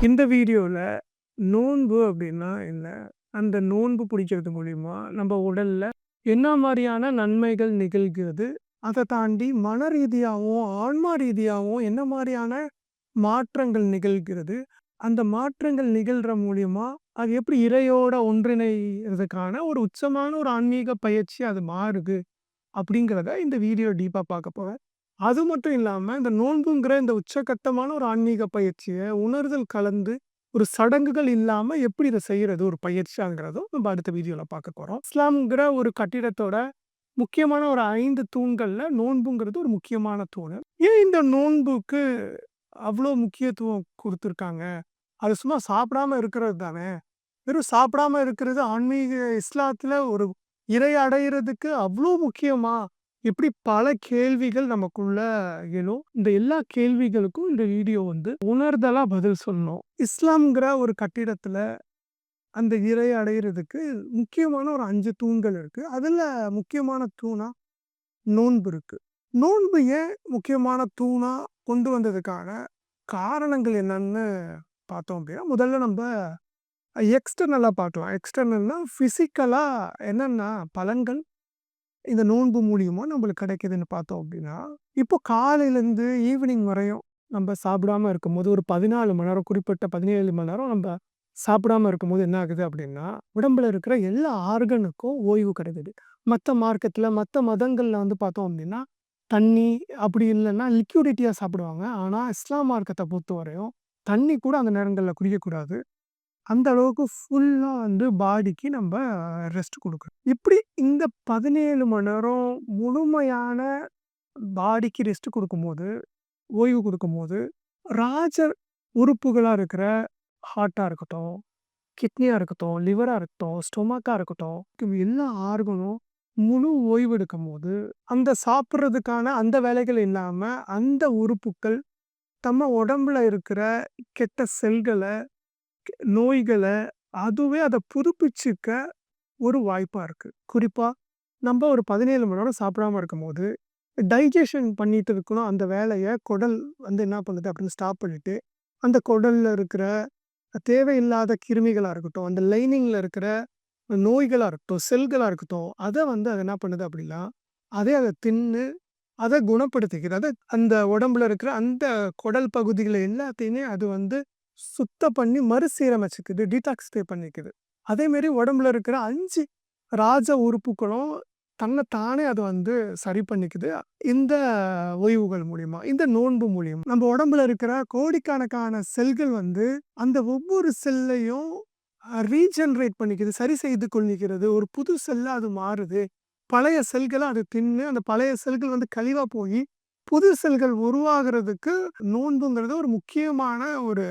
இந்த வீடியோவில் நோன்பு அப்படின்னா என்ன? அந்த நோன்பு பிடிக்கிறது மூலிமா நம்ம உடல்ல என்ன மாதிரியான நன்மைகள் நிகழ்கிறது? அதை தாண்டி மன ரீதியாகவும் ஆன்மா ரீதியாகவும் என்ன மாதிரியான மாற்றங்கள் நிகழ்கிறது? அந்த மாற்றங்கள் நிகழ்கிற மூலியமா அது எப்படி இறையோட ஒன்றிணைறதுக்கான ஒரு உச்சமான ஒரு ஆன்மீக பயிற்சி அது மாறுது அப்படிங்கிறத இந்த வீடியோ டீப்பாக பார்க்க போவேன் அது மட்டும் இல்லாம, இந்த நோன்புங்கிற இந்த உச்சகட்டமான ஒரு ஆன்மீக பயிற்சிய உணர்தல் கலந்து, ஒரு சடங்குகள் இல்லாம எப்படி இத செய்யறது ஒரு பயிற்சியாங்கிறதும் நம்ம அடுத்த வீடியோல பார்க்க போறோம். இஸ்லாம்ங்கிற ஒரு கட்டிடத்தோட முக்கியமான ஒரு ஐந்து தூண்களில் நோன்புங்கிறது ஒரு முக்கியமான தூணு. ஏன் இந்த நோன்புக்கு அவ்வளோ முக்கியத்துவம் கொடுத்துருக்காங்க அது சும்மா சாப்பிடாம இருக்கிறது தானே! வெறும் சாப்பிடாம இருக்கிறது ஆன்மீக இஸ்லாத்துல ஒரு இறை அடையிறதுக்கு அவ்வளோ முக்கியமா? இப்படி பல கேள்விகள் நமக்குள்ள எழும். இந்த எல்லா கேள்விகளுக்கும் இந்த வீடியோ வந்து உணர்தலா பதில் சொல்லணும். இஸ்லாம்ங்கிற ஒரு கட்டிடத்துல அந்த இறை அடையிறதுக்கு முக்கியமான ஒரு அஞ்சு தூண்கள் இருக்கு. அதுல முக்கியமான தூணா நோன்பு இருக்கு. நோன்பு ஏன் முக்கியமான தூணா கொண்டு வந்ததுக்கான காரணங்கள் என்னன்னு பார்த்தோம் அப்படின்னா, முதல்ல நம்ம எக்ஸ்டர்னலாக பார்க்கலாம். எக்ஸ்டர்னல்னால் ஃபிசிக்கலாக என்னென்ன பலன்கள் இந்த நோன்பு மூலியமாக நம்மளுக்கு கிடைக்குதுன்னு பார்த்தோம் அப்படின்னா, இப்போ காலையிலேருந்து ஈவினிங் வரையும் நம்ம சாப்பிடாம இருக்கும்போது, ஒரு 14 மணி நேரம் குறிப்பிட்ட 17 மணி நேரம் நம்ம சாப்பிடாம இருக்கும்போது என்ன ஆகுது அப்படின்னா, உடம்புல இருக்கிற எல்லா ஆர்கனுக்கும் ஓய்வு கிடைக்குது. மற்ற மார்க்கத்தில் மற்ற மதங்களில் வந்து பார்த்தோம் அப்படின்னா, தண்ணி அப்படி இல்லைன்னா லிக்யூடிட்டியாக சாப்பிடுவாங்க. ஆனால் இஸ்லாம் மார்க்கத்த பொறுத்தவரையும் தண்ணி கூட அந்த நேரங்களில் குடிக்கக்கூடாது. அந்த அளவுக்கு ஃபுல்லா வந்து பாடிக்கு நம்ம ரெஸ்ட் கொடுக்கணும். இப்படி இந்த 17 மணி நேரம் முழுமையான பாடிக்கு ரெஸ்ட் கொடுக்கும்போது ஓய்வு கொடுக்கும்போது ராஜ உறுப்புகளா இருக்கிற ஹார்ட்டா இருக்கட்டும், கிட்னியா இருக்கட்டும், லிவரா இருக்கட்டும், ஸ்டொமக்கா இருக்கட்டும், எல்லா ஆர்கனும் முழு ஓய்வு எடுக்கும்போது, அந்த சாப்பிடுறதுக்கான அந்த வேலைகள் இல்லாம, அந்த உறுப்புக்கள் நம்ம உடம்புல இருக்கிற கெட்ட செல்கள, நோய்கள அதுவே அத புதுப்பிச்சுக்க ஒரு வாய்ப்பா இருக்கு. குறிப்பா நம்ம ஒரு 17 மணி நேரம் சாப்பிடாம இருக்கும்போது, டைஜெஷன் பண்ணிட்டு இருக்கணும் அந்த வேலைய குடல் வந்து என்ன பண்ணுது அப்படின்னு ஸ்டாப் பண்ணிட்டு, அந்த குடல்ல இருக்கிற தேவையில்லாத கிருமிகளா இருக்கட்டும், அந்த லைனிங்ல இருக்கிற நோய்களா இருக்கட்டும், செல்களா இருக்கட்டும், அத வந்து அது என்ன பண்ணுது அப்படின்னா, அதே அத தின்னு, அத குணப்படுத்திக்குது. அத அந்த உடம்புல இருக்கிற அந்த குடல் பகுதிகள எல்லாத்தையுமே அது வந்து சுத்தம் பண்ணி மறுசீரமைச்சுக்குது. டீடாக்ஸிஃபை பண்ணிக்குது. அதேமாரி உடம்புல இருக்கிற அஞ்சு ராஜ உறுப்புகளும் தன்னைத்தானே தானே அது வந்து சரி பண்ணிக்குது. இந்த ஓய்வுகள் மூலியமா, இந்த நோன்பு மூலியமா. நம்ம உடம்புல இருக்கிற கோடிக்கணக்கான செல்கள் வந்து அந்த ஒவ்வொரு செல்லையும் ரீஜென்ரேட் பண்ணிக்குது. சரி செய்து கொள்ளிக்கிறது. ஒரு புது செல்லா அது மாறுது. பழைய செல்கள அது தின்னு, அந்த பழைய செல்கள் வந்து கழிவா போய் புது செல்கள் உருவாகுறதுக்கு நோன்புங்கிறது ஒரு முக்கியமான ஒரு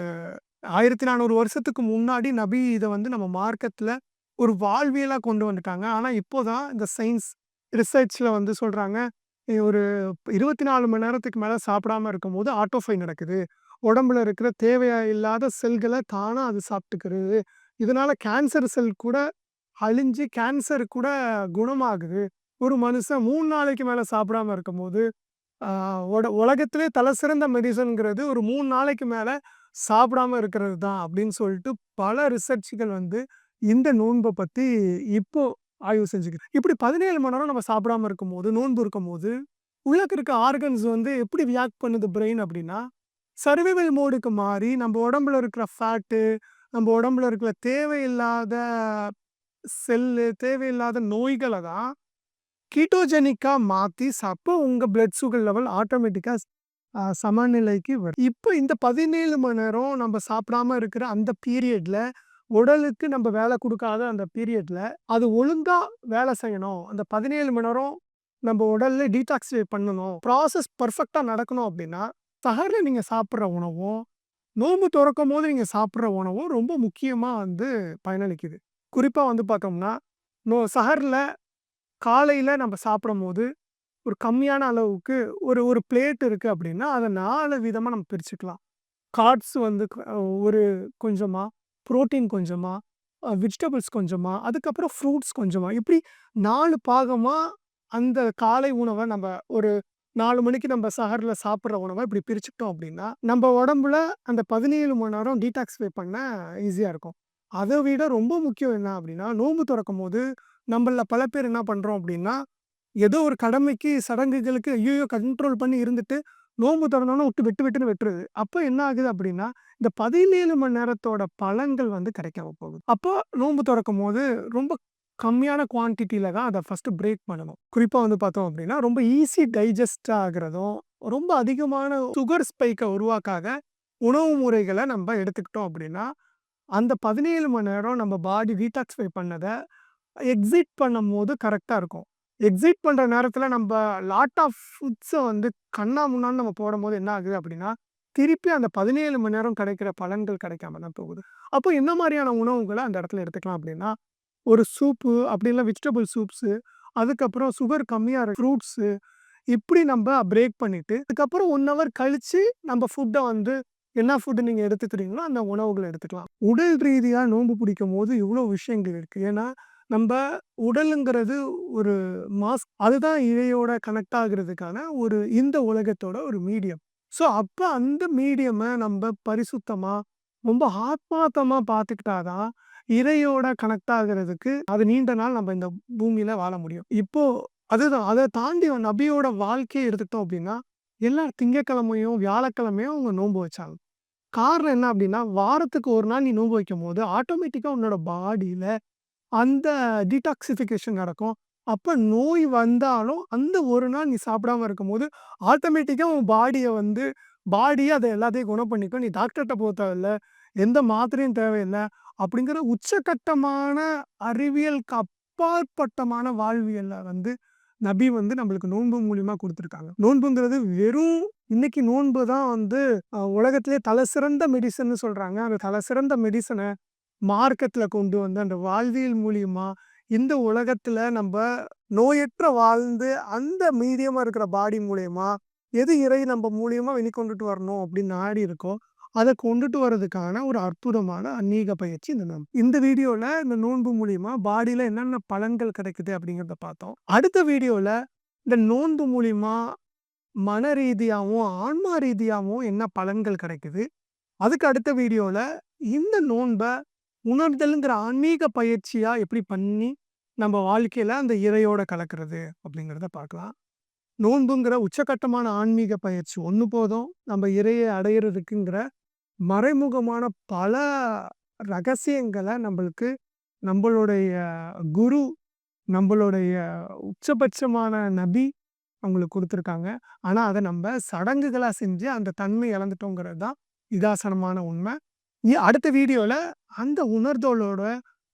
1400 வருஷத்துக்கு முன்னாடி நபி இத வந்து நம்ம மார்க்கத்துல ஒரு வாழ்வியலா கொண்டு வந்துட்டாங்க. ஆனா, இப்போ தான் இந்த சயின்ஸ் ரிசர்ச்ல வந்து சொல்றாங்க, ஒரு 24 மணி நேரத்துக்கு மேல சாப்பிடாம இருக்கும்போது ஆட்டோஃபை நடக்குது. உடம்புல இருக்கிற தேவையா இல்லாத செல்கள தானா அது சாப்பிட்டுக்கிறது. இதனால கேன்சர் செல் கூட அழிஞ்சு கேன்சர் கூட குணமாகுது. ஒரு மனுஷன் மூணு நாளைக்கு மேல சாப்பிடாம இருக்கும்போது, ஆ உட உலகத்திலே தலசிறந்த மெடிசின்ங்கிறது ஒரு மூணு நாளைக்கு மேல சாப்பிடாம இருக்கிறது தான் அப்படின்னு சொல்லிட்டு பல ரிசர்ச்கள் வந்து இந்த நோன்பை பத்தி இப்போ ஆய்வு செஞ்சுக்கிறேன் இப்படி 17 மணி நேரம் நம்ம சாப்பிடாம இருக்கும்போது, நோன்பு இருக்கும்போது, உள்ளக்கு இருக்க ஆர்கன்ஸ் வந்து எப்படி ரியாக்ட் பண்ணுது பிரெயின் அப்படின்னா, சர்வைவல் மோடுக்கு மாறி நம்ம உடம்புல இருக்கிற ஃபேட்டு, நம்ம உடம்புல இருக்கிற தேவையில்லாத செல்லு, தேவையில்லாத நோய்கள தான் கீட்டோஜெனிக்காக மாத்தி சப்போ உங்க பிளட் சுகர் லெவல் ஆட்டோமேட்டிக்காக சமநிலைக்கு வரும். இப்ப இந்த 17 மணி நேரம் நம்ம சாப்பிடாம இருக்கிற அந்த பீரியட்ல, உடலுக்கு நம்ம வேலை கொடுக்காத அந்த பீரியட்ல, அது ஒழுங்கா வேலை செய்யணும். அந்த 17 மணி நேரம் நம்ம உடல்ல டீடாக்ஸிஃபை பண்ணணும். ப்ராசஸ் பெர்ஃபெக்ட்டா நடக்கணும் அப்படின்னா, சகரில் நீங்க சாப்பிட்ற உணவும், நோன்பு தொறக்கும்போது நீங்க சாப்பிடுற உணவும் ரொம்ப முக்கியமா வந்து பயனளிக்குது. குறிப்பா வந்து பார்த்தோம்னா, நோ சகரில் காலையில நம்ம சாப்பிடும்போது, ஒரு கம்மியான அளவுக்கு ஒரு ஒரு பிளேட் இருக்கு அப்படின்னா, அத நாலு விதமா நம்ம பிரிச்சுக்கலாம். கார்ட்ஸ் வந்து ஒரு கொஞ்சமா, புரோட்டீன் கொஞ்சமா, வெஜிடபிள்ஸ் கொஞ்சமா, அதுக்கப்புறம் ஃப்ரூட்ஸ் கொஞ்சமா, இப்படி நாலு பாகமா அந்த காலை உணவ நம்ம ஒரு நாலு மணிக்கு நம்ம சகரில் சாப்பிடுற உணவ இப்படி பிரிச்சுக்கிட்டோம் அப்படின்னா, நம்ம உடம்புல அந்த 17 மணி நேரம் டீடாக்ஸிஃபை பண்ண ஈஸியா இருக்கும். அத விட ரொம்ப முக்கியம் என்ன அப்படின்னா, நோன்பு தொறக்கும்போது நம்மளில் பல பேர் என்ன பண்றோம் அப்படின்னா, ஏதோ ஒரு கடமைக்கு, சடங்குகளுக்கு ஐயோ கண்ட்ரோல் பண்ணி இருந்துட்டு, நோம்பு தொறந்தோனே விட்டு வெட்டு வெட்டுன்னு வெட்டுறது. அப்ப என்ன ஆகுது அப்படின்னா, இந்த 17 மணி நேரத்தோட பலன்கள் வந்து கிடைக்காம போகுது. அப்போ நோம்பு திறக்கும் போது ரொம்ப கம்மியான குவான்டிட்டில தான் அத ஃபஸ்ட்டு பிரேக் பண்ணணும். குறிப்பா வந்து பார்த்தோம் அப்படின்னா, ரொம்ப ஈஸி டைஜஸ்ட் ஆகுறதும், ரொம்ப அதிகமான சுகர் ஸ்பைக்க உருவாக்காக உணவு முறைகள நம்ம எடுத்துக்கிட்டோம் அப்படின்னா, அந்த 17 மணி நேரம் நம்ம பாடி டீடாக்ஸிஃபை பண்ணத எக்ஸிட் பண்ணும்போது கரெக்டாக இருக்கும். எக்ஸிட் பண்ணுற நேரத்தில் நம்ம லாட் ஆஃப் ஃபுட்ஸை வந்து கண்ணா முன்னான்னு நம்ம போடும்போது என்ன ஆகுது அப்படின்னா, திருப்பி அந்த 17 மணி நேரம் கிடைக்கிற பலன்கள் கிடைக்காம தான் போகுது. அப்போ என்ன மாதிரியான உணவுகளை அந்த இடத்துல எடுத்துக்கலாம் அப்படின்னா, ஒரு சூப்பு அப்படி வெஜிடபிள் சூப்ஸு, அதுக்கப்புறம் சுகர் கம்மியாக இருக்க ஃப்ரூட்ஸு, இப்படி நம்ம பிரேக் பண்ணிவிட்டு அதுக்கப்புறம் ஒன் ஹவர் கழித்து நம்ம ஃபுட்டை வந்து என்ன ஃபுட்டு நீங்கள் எடுத்துக்கிறீங்களோ, அந்த உணவுகளை எடுத்துக்கலாம். உடல் ரீதியாக நோன்பு பிடிக்கும்போது இவ்வளோ விஷயங்கள் இருக்குது ஏன்னா, நம்ம உடலுங்கிறது ஒரு மாஸ்க். அதுதான் இழையோட கனெக்ட் ஆகுறதுக்கான ஒரு இந்த உலகத்தோட ஒரு மீடியம். ஸோ, அப்ப அந்த மீடியம நம்ம பரிசுத்தமா, ரொம்ப ஆத்மார்த்தமாக பார்த்துக்கிட்டாதான் இறையோட கனெக்ட் ஆகுறதுக்கு அது நீண்ட நாள் நம்ம இந்த பூமியில வாழ முடியும். இப்போ அதுதான். அத தாண்டி நபியோட வாழ்க்கையை எடுத்துட்டோம் அப்படின்னா, எல்லா திங்கக்கிழமையும் வியாழக்கிழமையும் அவங்க நோன்பு வச்சாங்க. காரணம் என்ன அப்படின்னா, வாரத்துக்கு ஒரு நாள் நீ நோன்பு வைக்கும்போது, ஆட்டோமேட்டிக்கா உன்னோட பாடியில அந்த டீடாக்ஸிஃபிகேஷன் நடக்கும். அப்போ நோய் வந்தாலும், அந்த ஒரு நாள் நீ சாப்பிடாம இருக்கும்போது, ஆட்டோமேட்டிக்காக உன் பாடியை வந்து பாடியே அதை எல்லாத்தையும் குணம் பண்ணிக்கும். நீ டாக்டர்கிட்ட போக தேவையில்லை எந்த மாத்திரையும் தேவையில்லை அப்படிங்கிற உச்சகட்டமான அறிவியலுக்கு அப்பாற்பட்டமான வாழ்வியலை வந்து நபி வந்து நம்மளுக்கு நோன்பு மூலியமாக கொடுத்துருக்காங்க நோன்புங்கிறது வெறும் இன்னைக்கு நோன்பு தான் வந்து உலகத்திலே தலை சிறந்த மெடிசன் சொல்கிறாங்க அந்த தலை சிறந்த மெடிசனை மார்க்கத்தில் கொண்டு வந்து அந்த வாழ்வியல் மூலியமா, இந்த உலகத்தில் நம்ம நோயற்ற வாழ்ந்து, அந்த மீடியமாக இருக்கிற பாடி மூலியமா, எது இறை நம்ம மூலியமா வெளிக்கொண்டுட்டு வரணும் அப்படின்னு நாடி இருக்கோ, அத கொண்டுட்டு வர்றதுக்கான ஒரு அற்புதமான அந்நீக பயிற்சி இந்த நோன்பு. இந்த வீடியோல இந்த நோன்பு மூலியமா பாடியில என்னென்ன பலன்கள் கிடைக்குது அப்படிங்கிறத பார்த்தோம். அடுத்த வீடியோல இந்த நோன்பு மூலியமா மன ரீதியாவும், ஆன்மா ரீதியாவும் என்ன பலன்கள் கிடைக்குது? அதுக்கு அடுத்த வீடியோல இந்த நோன்ப உணர்தலுங்கிற ஆன்மீக பயிற்சியா எப்படி பண்ணி, நம்ம வாழ்க்கையில அந்த இறையோட கலக்கிறது அப்படிங்கிறத பார்க்கலாம். நோன்புங்கிற உச்சகட்டமான ஆன்மீக பயிற்சி ஒன்று போதும். நம்ம இறையை அடையிறதுக்குங்கிற மறைமுகமான பல ரகசியங்கள நம்மளுக்கு நம்மளுடைய குரு, நம்மளுடைய உச்சபட்சமான நபி அவங்களுக்கு கொடுத்துருக்காங்க ஆனா, அத நம்ம சடங்குகளா செஞ்சு அந்த தன்மை இழந்துட்டோங்கிறது தான் இதாசனமான உண்மை அடுத்த வீடியோவில் அந்த உணர்தலோட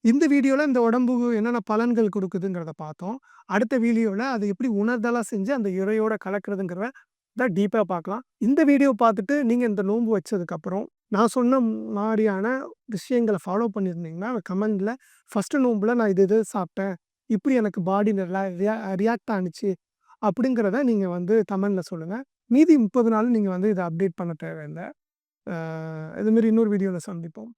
இந்த வீடியோவில் இந்த உடம்பு என்னென்ன பலன்கள் கொடுக்குதுங்கிறத பார்த்தோம். அடுத்த வீடியோவில் அதை எப்படி உணர்தலாக செஞ்சு அந்த இறையோட கலக்கிறதுங்கிறத டீப்பாக பார்க்கலாம். இந்த வீடியோ பார்த்துட்டு நீங்கள் இந்த நோன்பு வச்சதுக்கப்புறம், நான் சொன்ன மாதிரியான விஷயங்களை ஃபாலோ பண்ணியிருந்தீங்கன்னா, கமெண்டில் ஃபர்ஸ்ட்டு நோம்பில் நான் இது இது சாப்பிட்டேன். இப்படி எனக்கு பாடி நல்லா ரியா ரியாக்ட் ஆனுச்சு. அப்படிங்கிறத நீங்கள் வந்து தமிழில் சொல்லுங்கள் மீதி 30 நாள் நீங்கள் வந்து இதை அப்டேட் பண்ண தேவையில்லை இது மாரி இன்னொரு வீடியோவில் சந்திப்போம்.